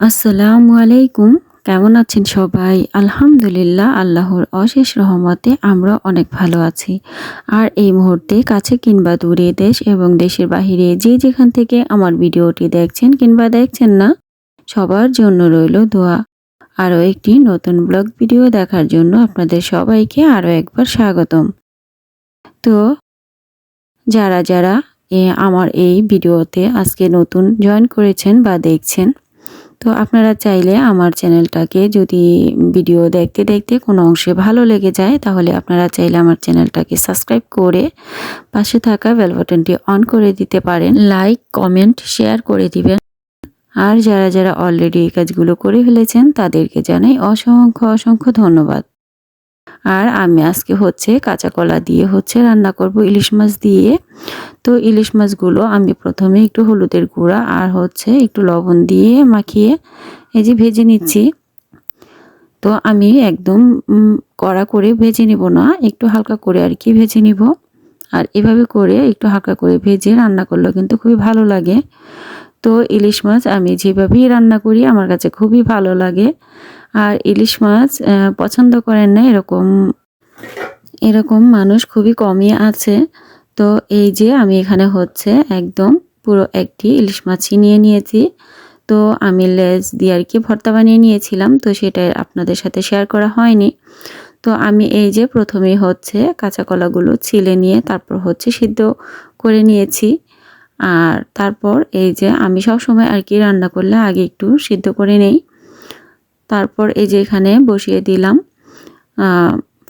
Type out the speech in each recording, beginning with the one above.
আসসালামু আলাইকুম। কেমন আছেন সবাই? আলহামদুলিল্লাহ, আল্লাহর অশেষ রহমতে আমরা অনেক ভালো আছি। আর এই মুহূর্তে কাছে কিংবা দূরে দেশ এবং দেশের বাহিরে যে যেখান থেকে আমার ভিডিওটি দেখছেন কিংবা দেখছেন না, সবার জন্য রইল দোয়া। আরও একটি নতুন ব্লগ ভিডিও দেখার জন্য আপনাদের সবাইকে আরও একবার স্বাগতম। তো, যারা যারা আমার এই ভিডিওতে আজকে নতুন জয়েন করেছেন বা দেখছেন তো আপনারা চাইলে আমার চ্যানেলটাকে যদি ভিডিও দেখতে দেখতে কোনো অংশে ভালো লেগে যায়, তাহলে আপনারা চাইলে আমার চ্যানেলটাকে সাবস্ক্রাইব করে পাশে থাকা বেল বাটনটি অন করে দিতে পারেন। লাইক, কমেন্ট, শেয়ার করে দিবেন। আর যারা যারা অলরেডি এই কাজগুলো করে ফেলেছেন, তাদেরকে জানাই অসংখ্য অসংখ্য ধন্যবাদ। আর আমি আজকে হচ্ছে কাঁচা কলা দিয়ে হচ্ছে রান্না করব ইলিশ মাছ দিয়ে। তো ইলিশ মাছগুলো আমি প্রথমে একটু হলুদের গুঁড়া আর হচ্ছে একটু লবণ দিয়ে মাখিয়ে এই যে ভেজে নিচ্ছি। তো আমি একদম কড়া করে ভেজে নিব না, একটু হালকা করে আর কি ভেজে নিব। আর এভাবে করে একটু হালকা করে ভেজে রান্না করলেও কিন্তু খুবই ভালো লাগে। তো ইলিশ মাছ আমি যেভাবেই রান্না করি আমার কাছে খুবই ভালো লাগে। আর ইলিশ মাছ পছন্দ করেন না, এরকম এরকম মানুষ খুবই কমই আছে। তো এই যে আমি এখানে হচ্ছে একদম পুরো একটি ইলিশ মাছই নিয়ে নিয়েছি। তো আমি লেজ দিয়ে আর কি ভর্তা বানিয়ে নিয়েছিলাম, তো সেটা আপনাদের সাথে শেয়ার করা হয়নি। তো আমি এই যে প্রথমেই হচ্ছে কাঁচা কলাগুলো ছিলে নিয়ে তারপর হচ্ছে সিদ্ধ করে নিয়েছি। আর তারপর এই যে আমি সব সময় আর কি রান্না করলে আগে একটু সিদ্ধ করে নেই। তারপর এই যে এখানে বসিয়ে দিলাম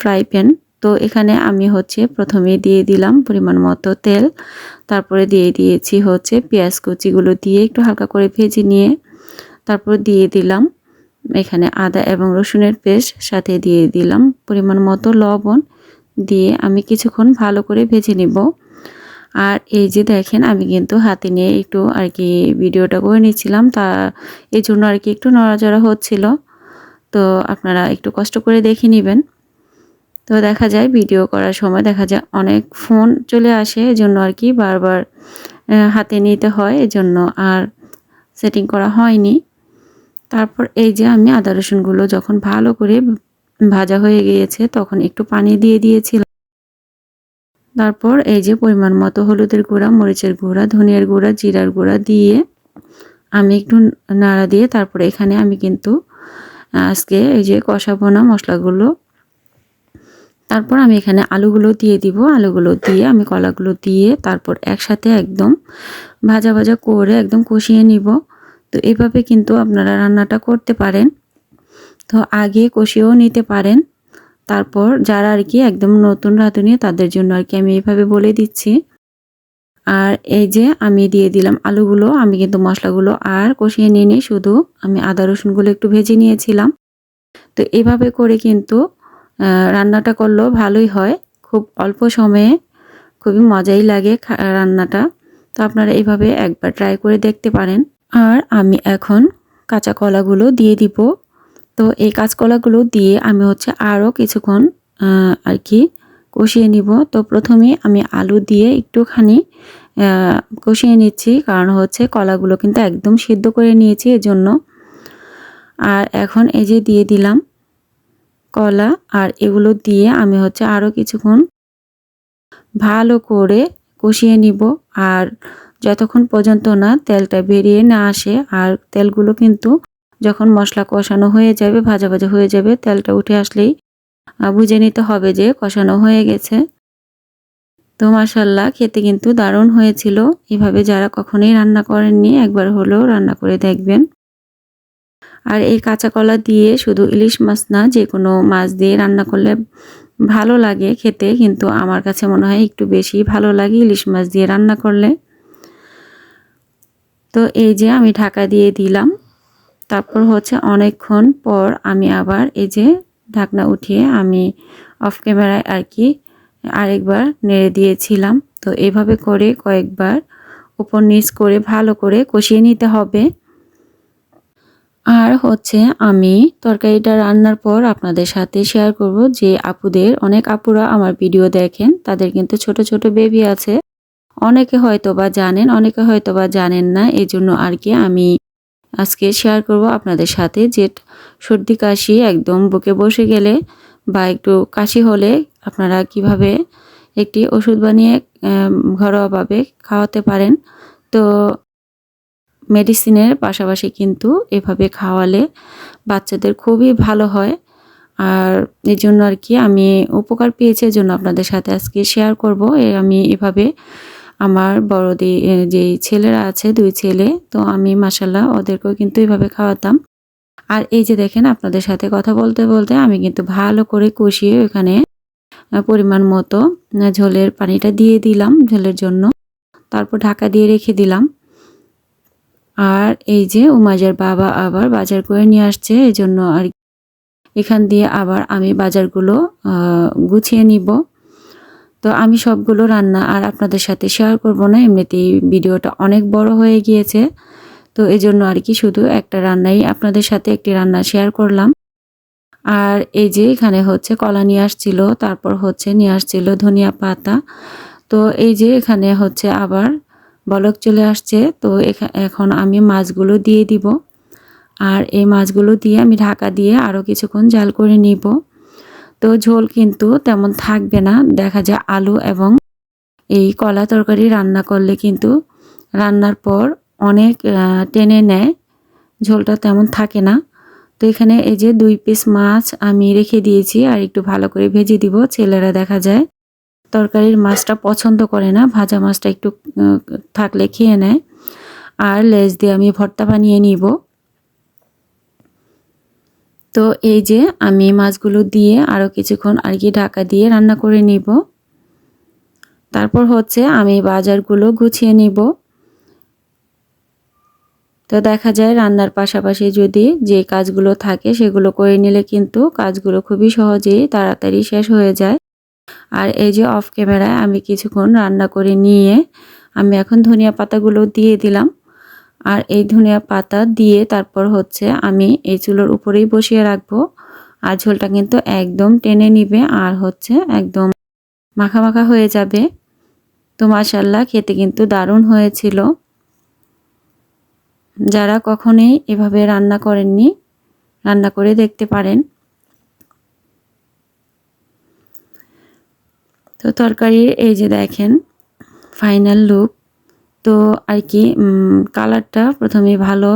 ফ্রাই প্যান তো এখানে আমি হচ্ছে প্রথমে দিয়ে দিলাম পরিমাণ মতো তেল, তারপরে দিয়ে দিয়েছি হচ্ছে পেঁয়াজ কুচিগুলো দিয়ে একটু হালকা করে ভেজে নিয়ে, তারপর দিয়ে দিলাম এখানে আদা এবং রসুনের পেস্ট, সাথে দিয়ে দিলাম পরিমাণ মতো লবণ, দিয়ে আমি কিছুক্ষণ ভালো করে ভেজে নিব। আর এই যে দেখেন, আমি কিন্তু হাতে নিয়ে একটু আর কি ভিডিওটা করে নিচ্ছিলাম। তা এই জন্য আর কি একটু নড়াচড়া হচ্ছিল। তো আপনারা একটু কষ্ট করে দেখে নেবেন। তো দেখা যায়, ভিডিও করার সময় দেখা যায় অনেক ফোন চলে আসে, এজন্য আর কি বারবার হাতে নিতে হয়। এজন্য আর সেটিং করা হয়নি। তারপর এই যে আমি আদা রসুনগুলো যখন ভালো করে ভাজা হয়ে গিয়েছে, তখন একটু পানি দিয়ে দিয়েছিলাম। তারপর এই যে পরিমাণ মতো হলুদের গুঁড়া, মরিচের গুঁড়া, ধনিয়ার গুঁড়া, জিরার গুঁড়া দিয়ে আমি একটু নাড়া দিয়ে তারপরে এখানে আমি কিন্তু আজকে এই যে কষাবো না মশলাগুলো, তারপর আমি এখানে আলুগুলো দিয়ে দিব। আলুগুলো দিয়ে আমি কলাগুলো দিয়ে তারপর একসাথে একদম ভাজা ভাজা করে একদম কষিয়ে নিব। তো এভাবে কিন্তু আপনারা রান্নাটা করতে পারেন। তো আগে কষিয়েও নিতে পারেন। তারপর যারা আর কি একদম নতুন রাঁধুনি, তাদের জন্য আর কি আমি এইভাবে বলে দিচ্ছি। আর এই যে আমি দিয়ে দিলাম আলুগুলো, আমি কিন্তু মশলাগুলো আর কষিয়ে নিয়ে নিই শুধু আমি আদা রসুনগুলো একটু ভেজে নিয়েছিলাম। তো এভাবে করে কিন্তু রান্নাটা করলেও ভালোই হয়। খুব অল্প সময়ে খুবই মজাই লাগে রান্নাটা। তো আপনারা এইভাবে একবার ট্রাই করে দেখতে পারেন। আর আমি এখন কাঁচা কলাগুলো দিয়ে দিব। তো এই কাঁচকলাগুলো দিয়ে আমি হচ্ছে আরও কিছুক্ষণ আর কি কষিয়ে নিব। তো প্রথমে আমি আলু দিয়ে একটুখানি কষিয়ে নিচ্ছি, কারণ হচ্ছে কলাগুলো কিন্তু একদম সিদ্ধ করে নিয়েছি এজন্য। আর এখন এই যে দিয়ে দিলাম কলা, আর এগুলো দিয়ে আমি হচ্ছে আরও কিছুক্ষণ ভালো করে কষিয়ে নিব। আর যতক্ষণ পর্যন্ত না তেলটা বেরিয়ে না আসে, আর তেলগুলো কিন্তু যখন মশলা কষানো হয়ে যাবে, ভাজা ভাজা হয়ে যাবে, তেলটা উঠে আসলেই বুঝে নিতে হবে যে কষানো হয়ে গেছে। তো মাসাল্লাহ খেতে কিন্তু দারুণ হয়েছিল। এভাবে যারা কখনোই রান্না করেননি, একবার হলেও রান্না করে দেখবেন। আর এই কাঁচা কলা দিয়ে শুধু ইলিশ মাছ না যে কোনো মাছ দিয়ে রান্না করলে ভালো লাগে খেতে, কিন্তু আমার কাছে মনে হয় একটু বেশি ভালো লাগে ইলিশ মাছ দিয়ে রান্না করলে। তো এই যে আমি ঢাকা দিয়ে দিলাম তারপর হচ্ছে অনেকক্ষণ পর আমি আবার এই যে ঢাকনা উঠিয়ে আমি অফ ক্যামেরায় আর কি আরেকবার নেড়ে দিয়েছিলাম। তো এভাবে করে কয়েকবার উপর নিচ করে ভালো করে কষিয়ে নিতে হবে। আর হচ্ছে আমি তরকারিটা রান্নার পর আপনাদের সাথে শেয়ার করব যে আপুদের, অনেক আপুরা আমার ভিডিও দেখেন, তাদের কিন্তু ছোট ছোট বেবি আছে। অনেকে হয়তো বা জানেন, অনেকে হয়তো বা জানেন না এই জন্য আর কি আমি আজকে শেয়ার করব আপনাদের সাথে যে সর্দি, কাশি একদম বুকে বসে গেলে বা একটু কাশি হলে আপনারা কীভাবে একটি ওষুধ বানিয়ে ঘরোয়াভাবে খাওয়াতে পারেন। তো মেডিসিনের পাশাপাশি কিন্তু এভাবে খাওয়ালে বাচ্চাদের খুবই ভালো হয়। আর এই জন্য আর কি আমি উপকার পেয়েছি জন্য আপনাদের সাথে আজকে শেয়ার করব। আমি এভাবে আমার বড়দি যে ছেলেরা আছে, দুই ছেলে, তো আমি মাসাল্লাহ ওদেরকেও কিন্তু এভাবে খাওয়াতাম। আর এই যে দেখেন আপনাদের সাথে কথা বলতে বলতে আমি কিন্তু ভালো করে কষিয়ে ওখানে পরিমাণ মতো ঝোলের পানিটা দিয়ে দিলাম ঝোলের জন্য। তারপর ঢাকা দিয়ে রেখে দিলাম। আর এই যে উমাজের বাবা আবার বাজার করে নিয়ে আসছে এই জন্য আর এখান দিয়ে আবার আমি বাজারগুলো গুছিয়ে নিব। তো আমি সবগুলো রান্না আর আপনাদের সাথে শেয়ার করব না। এমনিতেই ভিডিওটা অনেক বড় হয়ে গিয়েছে। তো এই জন্য আর কি শুধু একটা রান্নাই আপনাদের সাথে একটি রান্না শেয়ার করলাম। আর এই যে এখানে হচ্ছে কলা নিয়ে আসছিল, তারপর হচ্ছে নিয়ে আসছিল ধনিয়া পাতা। তো এই যে এখানে হচ্ছে আবার বলক চলে আসছে, তো এখন আমি মাছগুলো দিয়ে দিব। আর এই মাছগুলো দিয়ে আমি ঢাকা দিয়ে আরও কিছুক্ষণ জাল করে নিব। তো ঝোল কিন্তু তেমন থাকবে না। দেখা যায় আলু এবং এই কলা তরকারি রান্না করলে কিন্তু রান্নার পর অনেক টেনে নেয়। ঝোলটা তেমন থাকে না। তো এখানে এই যে দুই পিস মাছ আমি রেখে দিয়েছি আর একটু ভালো করে ভেজে দিব। ছেলেরা দেখা যায় তরকারির মাছটা পছন্দ করে না। ভাজা মাছটা একটু থাকলে খেয়ে নেয়। আর লেজ দিয়ে আমি ভর্তা বানিয়ে নিব। তো এই যে আমি মাছগুলো দিয়ে আরও কিছুক্ষণ আর কি ঢাকা দিয়ে রান্না করে নিব। তারপর হচ্ছে আমি বাজারগুলো গুছিয়ে নিব। তো দেখা যায় রান্নার পাশাপাশি যদি যে কাজগুলো থাকে সেগুলো করে নিলে কিন্তু কাজগুলো খুবই সহজেই তাড়াতাড়ি শেষ হয়ে যায়। আর এই যে অফ ক্যামেরায় আমি কিছুক্ষণ রান্না করে নিয়ে আমি এখন ধনিয়া পাতাগুলো দিয়ে দিলাম। আর এই ধনিয়া পাতা দিয়ে তারপর হচ্ছে আমি এই চুলোর উপরেই বসিয়ে রাখব। আর ঝোলটা কিন্তু একদম টেনে নিবে আর হচ্ছে একদম মাখা মাখা হয়ে যাবে। তো মাসাল্লাহ খেতে কিন্তু দারুণ হয়েছিল। যারা কখনোই এভাবে রান্না করেননি, রান্না করে দেখতে পারেন। তো তরকারির এই যে দেখেন, ফাইনাল লুক। তো আর কি কালারটা প্রথমে ভালো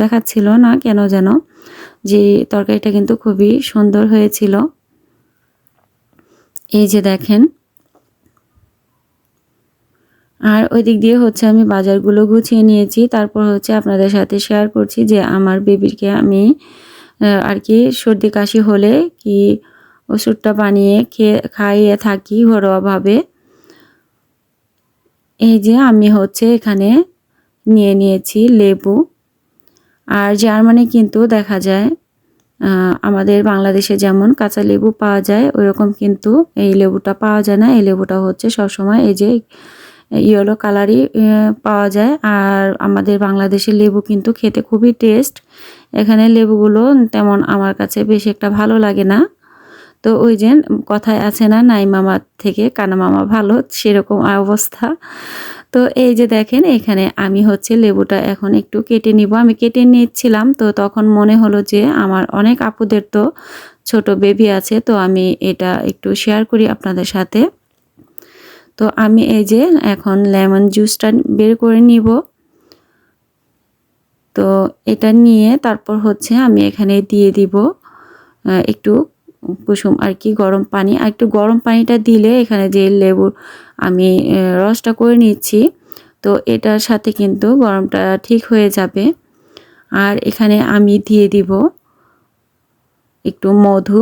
দেখাচ্ছিল না কেন যেন, যে তরকারিটা কিন্তু খুবই সুন্দর হয়েছিল। এই যে দেখেন। আর ওই দিক দিয়ে হচ্ছে আমি বাজারগুলো গুছিয়ে নিয়েছি, তারপর হচ্ছে আপনাদের সাথে শেয়ার করছি যে আমার বেবিকে আমি আর কি সর্দি কাশি হলে কি ওষুধটা বানিয়ে খেয়ে, খাইয়ে থাকি ঘরোয়াভাবে। এই যে আমি হচ্ছে এখানে নিয়ে নিয়েছি লেবু। আর জার্মানি কিন্তু দেখা যায় আমাদের বাংলাদেশে যেমন কাঁচা লেবু পাওয়া যায়, ওইরকম কিন্তু এই লেবুটা পাওয়া যায় না। এই লেবুটা হচ্ছে সবসময় এই যে ইয়েলো কালারই পাওয়া যায়। আর আমাদের বাংলাদেশের লেবু কিন্তু খেতে খুবই টেস্ট এখানে লেবুগুলো তেমন আমার কাছে বেশি একটা ভালো লাগে না। তো ওই যে কথায় আছে না, নাই মামা থেকে কানা মামা ভালো সেরকম অবস্থা। তো এই যে দেখেন, এখানে আমি হচ্ছে লেবুটা এখন একটু কেটে নিব। আমি কেটে নিচ্ছিলাম, তো তখন মনে হলো যে আমার অনেক আপুদের তো ছোট বেবি আছে, তো আমি এটা একটু শেয়ার করি আপনাদের সাথে। তো আমি এই যে এখন লেমন জুসটা বের করে নিব। তো এটা নিয়ে তারপর হচ্ছে আমি এখানে দিয়ে দিব একটু কুসুম আর কি গরম পানি। আর একটু গরম পানিটা দিলে এখানে যে লেবুর আমি রসটা করে নিচ্ছি, তো এটার সাথে কিন্তু গরমটা ঠিক হয়ে যাবে। আর এখানে আমি দিয়ে দিব একটু মধু।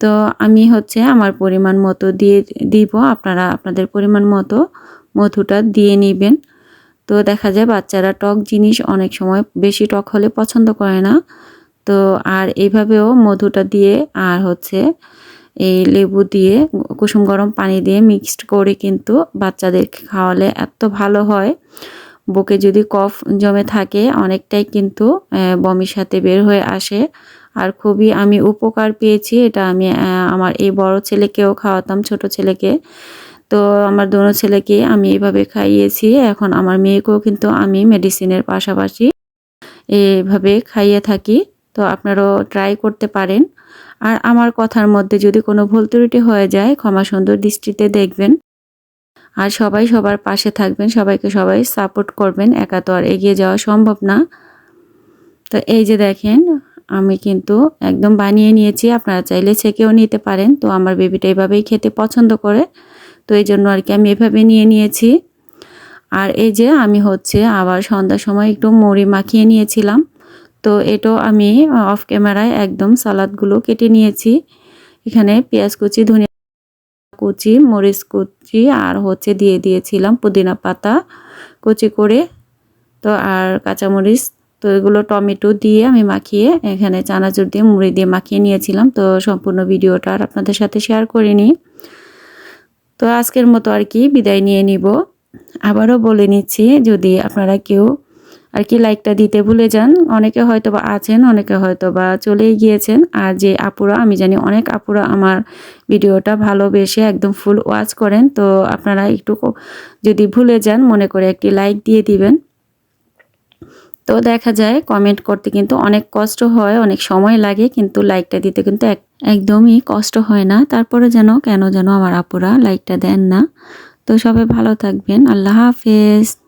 তো আমি হচ্ছে আমার পরিমাণ মতো দিয়ে দিব, আপনারা আপনাদের পরিমাণ মতো মধুটা দিয়ে নেবেন। তো দেখা যায় বাচ্চারা টক জিনিস অনেক সময় বেশি টক হলে পছন্দ করে না। তো আর এইভাবেও মধুটা দিয়ে আর হচ্ছে এই লেবু দিয়ে, কুসুম গরম পানি দিয়ে মিক্সড করে কিন্তু বাচ্চাদের খাওয়ালে এত ভালো হয়। বুকে যদি কফ জমে থাকে, অনেকটাই কিন্তু বমির সাথে বের হয়ে আসে। আর খুবই আমি উপকার পেয়েছি, এটা আমি আমার এই বড় ছেলেকেও খাওয়াতাম, ছোট ছেলেকে। তো আমার দোনো ছেলেকে আমি এইভাবে খাইয়েছি, এখন আমার মেয়েকেও কিন্তু আমি মেডিসিনের পাশাপাশি এভাবে খাইয়ে থাকি। তো আপনারাও ট্রাই করতে পারেন। আর আমার কথার মধ্যে যদি কোনো ভুল ত্রুটি হয়ে যায়, ক্ষমা সুন্দর দৃষ্টিতে দেখবেন। আর সবাই সবার পাশে থাকবেন, সবাইকে সবাই সাপোর্ট করবেন, একা তো আর এগিয়ে যাওয়া সম্ভব না। তো এই যে দেখেন, আমি কিন্তু একদম বানিয়ে নিয়েছি, আপনারা চাইলে ছেঁকেও নিতে পারেন। তো আমার বেবিটা এভাবেই খেতে পছন্দ করে, তো এই জন্য আর কি আমি এভাবে নিয়ে নিয়েছি। আর এই যে আমি হচ্ছে আবার সন্ধ্যার সময় একটু মুড়ি মাখিয়ে নিয়েছিলাম। তো এটাও আমি অফ ক্যামেরায় একদম সালাদগুলো কেটে নিয়েছি। এখানে পেঁয়াজ কুচি, ধনিয়া কুচি, মরিচ কুচি, আর হচ্ছে দিয়ে দিয়েছিলাম পুদিনা পাতা কুচি করে। তো আর কাঁচামরিচ, তো এগুলো টমেটো দিয়ে আমি মাখিয়ে এখানে চানাচুর দিয়ে, মুড়ি দিয়ে মাখিয়ে নিয়েছিলাম। তো সম্পূর্ণ ভিডিওটা আর আপনাদের সাথে শেয়ার করিনি। তো আজকের মতো আর কি, বিদায় নিয়ে নিব। আবারও বলে নিচ্ছি, যদি আপনারা কেউ আর কি লাইকটা দিতে ভুলে যান। অনেকে হয়তো বা আছেন, অনেকে হয়তো বা চলেই গিয়েছেন। আর যে আপুরা, আমি জানি অনেক আপুরা আমার ভিডিওটা ভালোবেসে একদম ফুল ওয়াচ করেন। তো আপনারা একটু যদি ভুলে যান, মনে করে একটি লাইক দিয়ে দিবেন। তো দেখা যায় কমেন্ট করতে কিন্তু অনেক কষ্ট হয়, অনেক সময় লাগে, কিন্তু লাইকটা দিতে কিন্তু একদমই কষ্ট হয় না। তারপরে যেন, কেন যেন আমার আপুরা লাইকটা দেন না। তো সবাই ভালো থাকবেন। আল্লাহ হাফেজ।